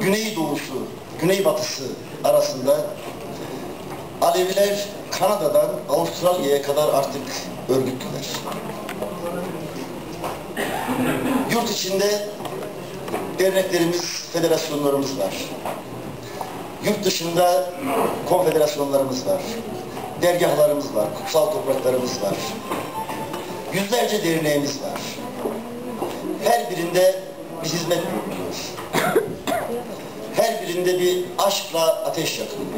güneydoğusu, güneybatısı arasında Aleviler Kanada'dan Avustralya'ya kadar artık örgütlüler. Yurt içinde derneklerimiz, federasyonlarımız var. Yurt dışında konfederasyonlarımız var. Dergahlarımız var, kutsal topraklarımız var. Yüzlerce derneğimiz var. Her birinde bir hizmet bulunuyor. Her birinde bir aşkla ateş yakılıyor.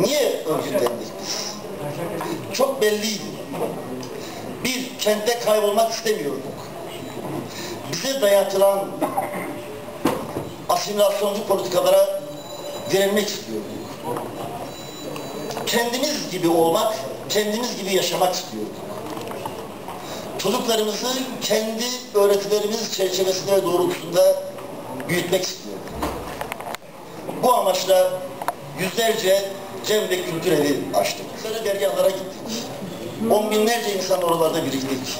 Niye örgütlendik biz? Çok belliydi. Bir, kentte kaybolmak istemiyorduk. Bize dayatılan asimilasyoncu politikalara direnmek istiyorduk. Kendimiz gibi olmak, kendimiz gibi yaşamak istiyorduk. Çocuklarımızı kendi öğretilerimiz çerçevesinde ve doğrultusunda büyütmek istiyorduk. Bu amaçla yüzlerce cem ve kültür evi açtık. Sarı dergahlara gittik. On binlerce insan oralarda biriktik.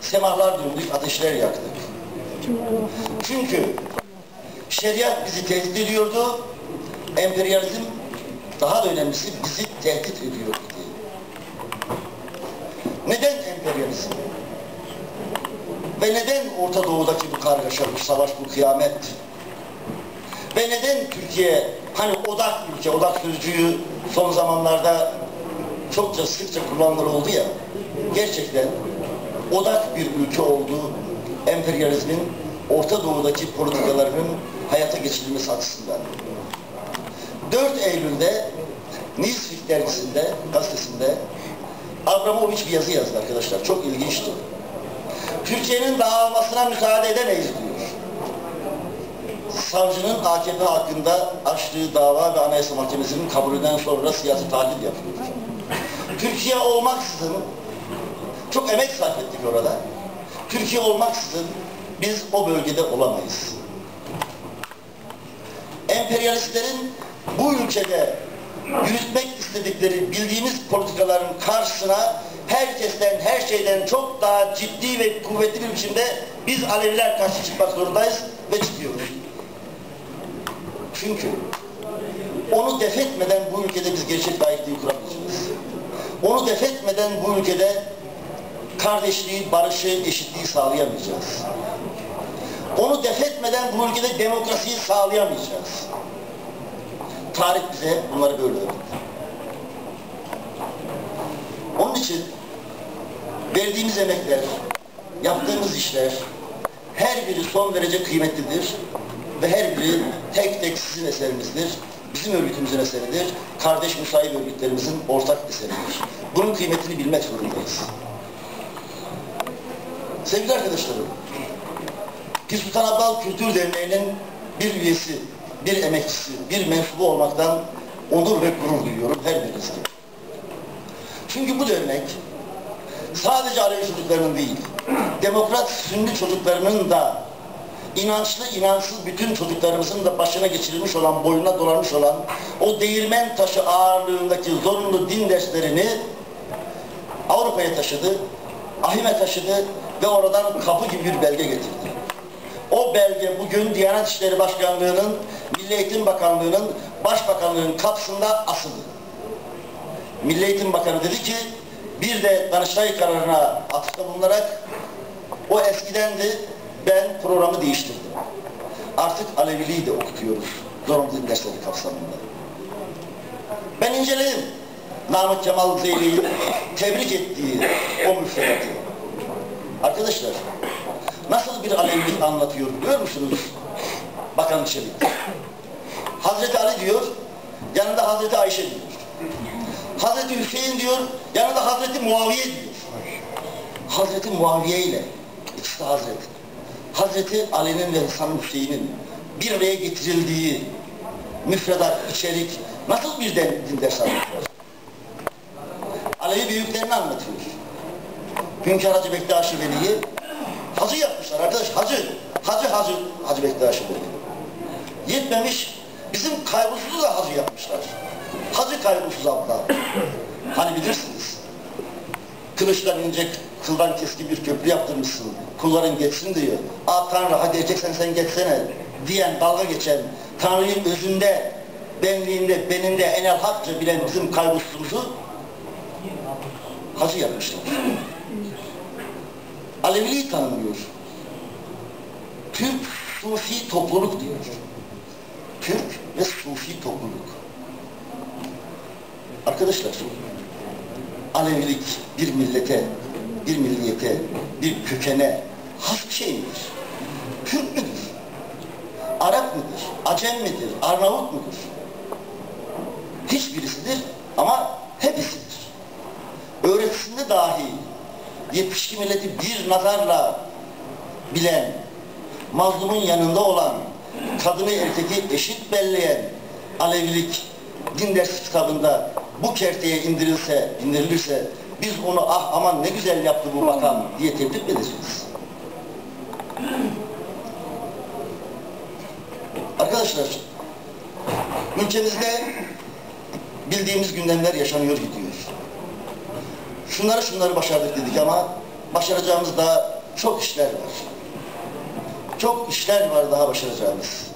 Semahlar döndük, ateşler yaktık. Çünkü şeriat bizi tehdit ediyordu, emperyalizm daha da önemlisi bizi tehdit ediyordu. Neden emperyalizm? Ve neden Orta Doğu'daki bu kargaşa, bu savaş, bu kıyamet? Ve neden Türkiye, hani odak ülke, odak sözcüğü son zamanlarda çokça sıkça kullanılır oldu ya, gerçekten odak bir ülke olduğu emperyalizmin Orta Doğu'daki politikalarının hayata geçirilmesi açısından. 4 Eylül'de Newsweek dergisinde, gazetesinde Abramovich bir yazı yazdı arkadaşlar. Çok ilginçti. Türkiye'nin dağılmasına müsaade edemeyiz diyor. Savcının AKP hakkında açtığı dava ve Anayasa Mahkemesi'nin kabulünden sonra siyasi tahlil yapıyor. Türkiye olmaksızın çok emek sarf ettik orada. Türkiye olmaksızın biz o bölgede olamayız. Emperyalistlerin bu ülkede yürütmek istedikleri bildiğimiz politikaların karşısına herkesten, her şeyden çok daha ciddi ve kuvvetli bir biçimde biz Aleviler karşı çıkmak zorundayız ve çıkıyoruz. Çünkü onu def etmeden bu ülkede biz gerçek layıklığı kuramayacağız. Onu def etmeden bu ülkede kardeşliği, barışı, eşitliği sağlayamayacağız. Onu def etmeden bu ülkede demokrasiyi sağlayamayacağız. Tarih bize bunları böyle öğretti. Onun için verdiğimiz emekler, yaptığımız işler her biri son derece kıymetlidir ve her biri tek tek sizin eserinizdir. Bizim örgütümüzün eseridir. Kardeş müsait örgütlerimizin ortak eseridir. Bunun kıymetini bilmek zorundayız. Sevgili arkadaşlarım, Pir Sultan Abdal Kültür Derneği'nin bir üyesi, bir emekçisi, bir mensubu olmaktan onur ve gurur duyuyorum her birisi. Çünkü bu dernek sadece Alevi çocuklarının değil, demokrat Sünni çocuklarının da inançlı inançsız bütün çocuklarımızın da başına geçirilmiş olan, boynuna dolanmış olan o değirmen taşı ağırlığındaki zorunlu din derslerini Avrupa'ya taşıdı, Ahime taşıdı ve oradan kapı gibi bir belge getirdi. O belge bugün Diyanet İşleri Başkanlığı'nın, Milli Eğitim Bakanlığı'nın, Başbakanlığı'nın kapısında asılı. Milli Eğitim Bakanı dedi ki, bir de Danıştay kararına atıfta bulunarak, o eskidendi, ben programı değiştirdim. Artık Aleviliği de okutuyoruz, zorunlu dersleri kapsamında. Ben inceledim. Namık Kemal Zeyli'yi tebrik ettiği o müfredatı. Arkadaşlar, nasıl bir Alevilik anlatıyor biliyor musunuz? Bakan Çelik. Hazreti Ali diyor, yanında Hazreti Ayşe diyor. Hazreti Hüseyin diyor, yanında Hazreti Muaviye diyor. Hazreti Muaviye ile, ikisi Hazreti. Hazreti Ali'nin ve Hasan Hüseyin'in bir araya getirildiği müfredat, içerik nasıl bir din ders anlatıyor? Alevi büyüklerini anlatıyor. Hünkar Hacı Bektaşi Veli'yi hacı yapmışlar arkadaş, hacı. Hacı Hacı, Hacı Bektaşi Veli. Yetmemiş, bizim kaybusuzu da hacı yapmışlar. Hacı kaybusuz abla. Hani bilirsiniz. Kılıçtan ince kıldan keski bir köprü yaptırmışsın, kulların geçsin diyor. Aa Tanrı hadi edeceksen sen geçsene diyen, dalga geçen, Tanrı'nın özünde, benliğinde, beninde enel hakça bilen bizim kayboluşumuzu hacı yapmışlar. Aleviliği tanımlıyor. Türk Sufi topluluk diyor. Türk ve Sufi topluluk. Arkadaşlar, Alevilik bir millete, bir milliyete, bir kökene has bir şey midir? Türk müdür? Arap mıdır? Acem midir? Arnavut mudur? Hiçbirisidir ama hepsidir. Öğretisinde dahi yetişkin milleti bir nazarla bilen, mazlumun yanında olan, kadını erkeki eşit belleyen Alevilik din dersi kitabında bu kerteye indirilse, indirilirse biz onu ah aman ne güzel yaptı bu makam diye tebrik edeceğiz. Arkadaşlar, ülkemizde bildiğimiz gündemler yaşanıyor gidiyor. Şunları şunları başardık dedik ama başaracağımız daha çok işler var. Çok işler var daha başaracağımız.